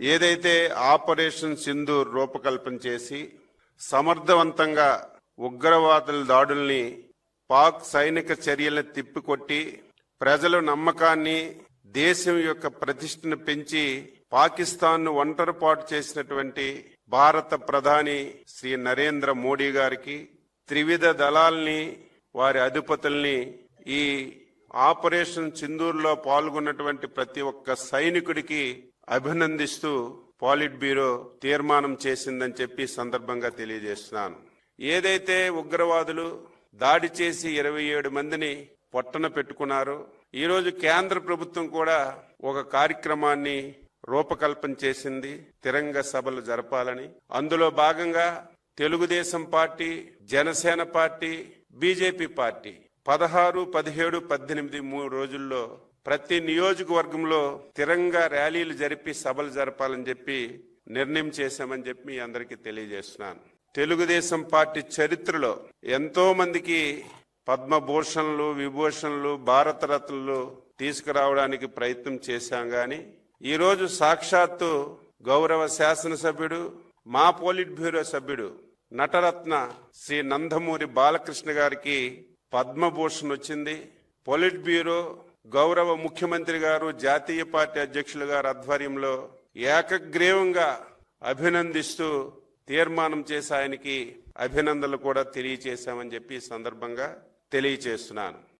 ఏదైతే ఆపరేషన్ సింధూర్ రూపకల్పన చేసి సమర్థవంతంగా ఉగ్రవాదుల దాడుల్ని పాక్ సైనిక చర్యలను తిప్పికొట్టి ప్రజల నమ్మకాన్ని దేశం యొక్క ప్రతిష్టను పెంచి పాకిస్తాన్ను ఒంటరిపాటు చేసినటువంటి భారత ప్రధాని శ్రీ నరేంద్ర మోడీ గారికి త్రివిధ దళాల్ని వారి అధిపతుల్ని ఈ ఆపరేషన్ సింధూర్లో పాల్గొన్నటువంటి ప్రతి ఒక్క సైనికుడికి అభినందిస్తూ పాలిట్ బ్యూరో తీర్మానం చేసిందని చెప్పి సందర్భంగా తెలియజేస్తున్నాను. ఏదైతే ఉగ్రవాదులు దాడి చేసి ఇరవై ఏడు మందిని పొట్టన పెట్టుకున్నారో ఈరోజు కేంద్ర ప్రభుత్వం కూడా ఒక కార్యక్రమాన్ని రూపకల్పన చేసింది. తిరంగ సభలు జరపాలని. అందులో భాగంగా Telugu Desam party Janasena party BJP party పదహారు పదిహేడు పద్దెనిమిది మూడు రోజుల్లో ప్రతి నియోజకవర్గంలో తిరంగా ర్యాలీలు జరిపి సభలు జరపాలని చెప్పి నిర్ణయం చేశామని చెప్పి మీ అందరికీ తెలియజేస్తున్నాను. తెలుగుదేశం పార్టీ చరిత్రలో ఎంతో మందికి పద్మభూషణలు విభూషణలు భారతరత్నలు తీసుకురావడానికి ప్రయత్నం చేశాం గాని ఈరోజు సాక్షాత్తు గౌరవ శాసనసభ్యుడు మా పోలిట్ బ్యూరో సభ్యుడు నటరత్న శ్రీ నందమూరి బాలకృష్ణ గారికి పద్మభూషణ్ వచ్చింది. పొలిట్ బ్యూరో గౌరవ ముఖ్యమంత్రి గారు జాతీయ పార్టీ అధ్యక్షులు గారి ఆధ్వర్యంలో ఏకగ్రీవంగా అభినందిస్తూ తీర్మానం చేసి ఆయనకి అభినందనలు కూడా తెలియచేశామని చెప్పి సందర్భంగా తెలియచేస్తున్నాను.